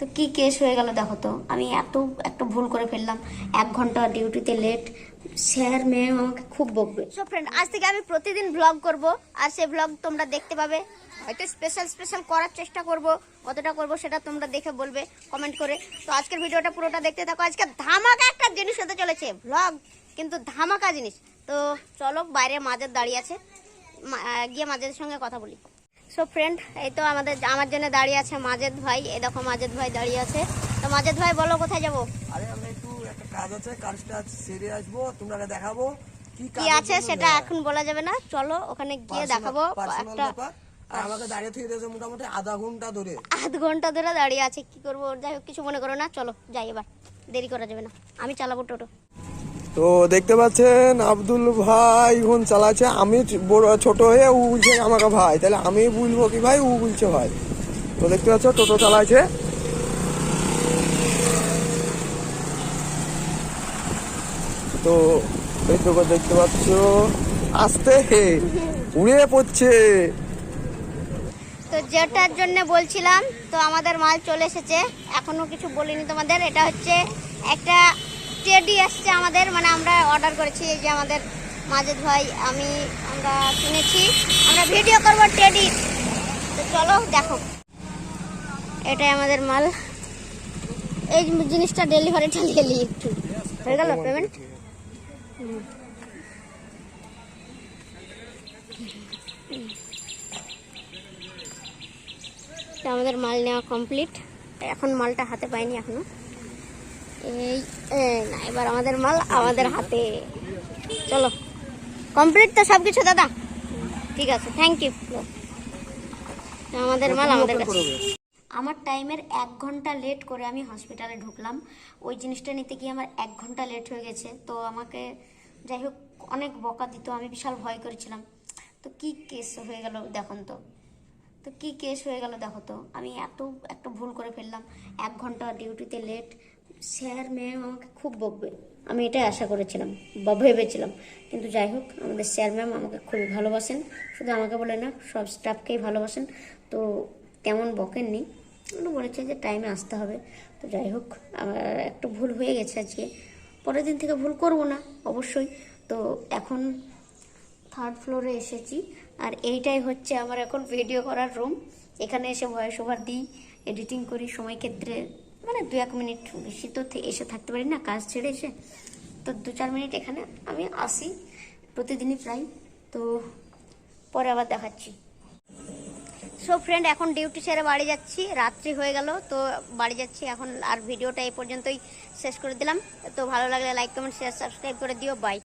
তো কি কেস হয়ে গেল দেখো তো। আমি এত, একটা ভুল করে ফেললাম। এক ঘণ্টা ডিউটিতে লেট স্যার ম্যাম আমাকে খুব বকবে। সো ফ্রেন্ড আজ থেকে আমি প্রতিদিন ব্লগ করব। আর সেই ব্লগ তোমরা দেখতে পাবে। হয়তো স্পেশাল স্পেশাল করার চেষ্টা করব। কতটা করব সেটা তোমরা দেখে বলবে কমেন্ট করে। তো আজকের ভিডিওটা পুরোটা দেখতে থাকো। আজকে ধামাকা একটা জিনিস হতে চলেছে ব্লগ কিন্তু ধামাকা জিনিস। তো চলো, বাইরে মাঝের দাঁড়িয়ে আছে। গিয়ে মাঝের সঙ্গে কথা বলি। সো ফ্রেন্ড এই তো আমাদের আমার জন্য দাঁড়িয়ে আছে মাজেদ ভাই। এই দেখো মাজেদ ভাই দাঁড়িয়ে আছে। তো মাজেদ ভাই বলো কোথায় যাব? আরে আমরা একটু একটা কাজ আছে কাজটা সেরে আসব তোমরা দেখাবো। কি কি আছে সেটা এখন বলা যাবে না। চলো ওখানে গিয়ে দেখাবো। একটা আমাকে দাঁড়িয়ে থেকে দিয়েছে মোটামুটি আধা ঘণ্টা ধরে। আধ ঘণ্টা ধরে দাঁড়িয়ে আছে। কি করব? যাই হোক কিছু মনে করো না। চলো যাই এবার। দেরি করা যাবে না। আমি চালাবো টোটো। তো দেখতে পাচ্ছেন, আব্দুল ভাই এখন চালাচ্ছে। আমি ছোট হয়ে ও বলছে আমাকে ভাই। তাহলে আমি বলব কি ভাই? উ বলছে ভাই। তো দেখতে পাচ্ছ, টোটো চালাচ্ছে। তো দেখতে পাচ্ছ, আস্তে উড়ে পড়ছে। তো যেটার জন্য বলছিলাম, তো আমাদের মাল চলে এসেছে। এখনও কিছু বলিনি তোমাদের। এটা হচ্ছে একটা টেডি এসছে আমাদের মানে আমরা অর্ডার করেছি, এই যে আমাদের মাজেদ ভাই, আমি, আমরা কিনেছি। আমরা ভিডিও করব টেডি তো চলো, দেখো। এটাই আমাদের মাল। এই জিনিসটা ডেলিভারিটা নিয়ে একটু। হয়ে গেল পেমেন্ট আমাদের মাল নেওয়া কমপ্লিট এখন মালটা হাতে পাইনি এখনও। এই না, এবার আমাদের মাল আমাদের হাতে। চলো কমপ্লিট তো সব কিছু দাদা। ঠিক আছে থ্যাংক ইউ আমাদের মাল আমাদের কাছে। আমার টাইমের এক ঘণ্টা লেট করে আমি হসপিটালে ঢুকলাম। ওই জিনিসটা নিতে গিয়ে আমার এক ঘণ্টা লেট হয়ে গেছে। তো আমাকে যাই হোক, অনেক বকা দিত, আমি বিশাল ভয় করেছিলাম। তো কি কেস হয়ে গেল, দেখুন তো। তো কি কেস হয়ে গেল, দেখো তো। আমি এত, একটা ভুল করে ফেললাম। এক ঘণ্টা ডিউটিতে লেট স্যার, ম্যাম আমাকে খুব বকবে। আমি এটাই আশা করেছিলাম, বা ভেবেছিলাম। কিন্তু যাই হোক, আমাদের স্যার ম্যাম আমাকে খুবই ভালোবাসেন। শুধু আমাকে বলে না, সব স্টাফকেই ভালোবাসেন। তো তেমন বকেননি। উনি বলেছে যে টাইমে আসতে হবে। তো যাই হোক, আমার একটু ভুল হয়ে গেছে আজকে। পরের দিন থেকে ভুল করব না, অবশ্যই। তো এখন থার্ড ফ্লোরে এসেছি। আর এইটাই হচ্ছে আমার এখন ভিডিও করার রুম এখানে এসে ভয়েস ওভার দিই এডিটিং করি, সময় ক্ষেত্রে মানে দু এক মিনিট বেশি তো এসে থাকতে পারি না, কাজ ছেড়ে এসে। তো দু চার মিনিট এখানে আমি আসি, প্রতিদিনই প্রায়। তো পরে আবার দেখাচ্ছি। সো ফ্রেন্ড এখন ডিউটি ছেড়ে বাড়ি যাচ্ছি, রাত্রি হয়ে গেল। তো বাড়ি যাচ্ছি এখন, আর ভিডিওটা এই পর্যন্তই শেষ করে দিলাম। তো ভালো লাগলে লাইক কমেন্ট শেয়ার সাবস্ক্রাইব করে দিও। বাই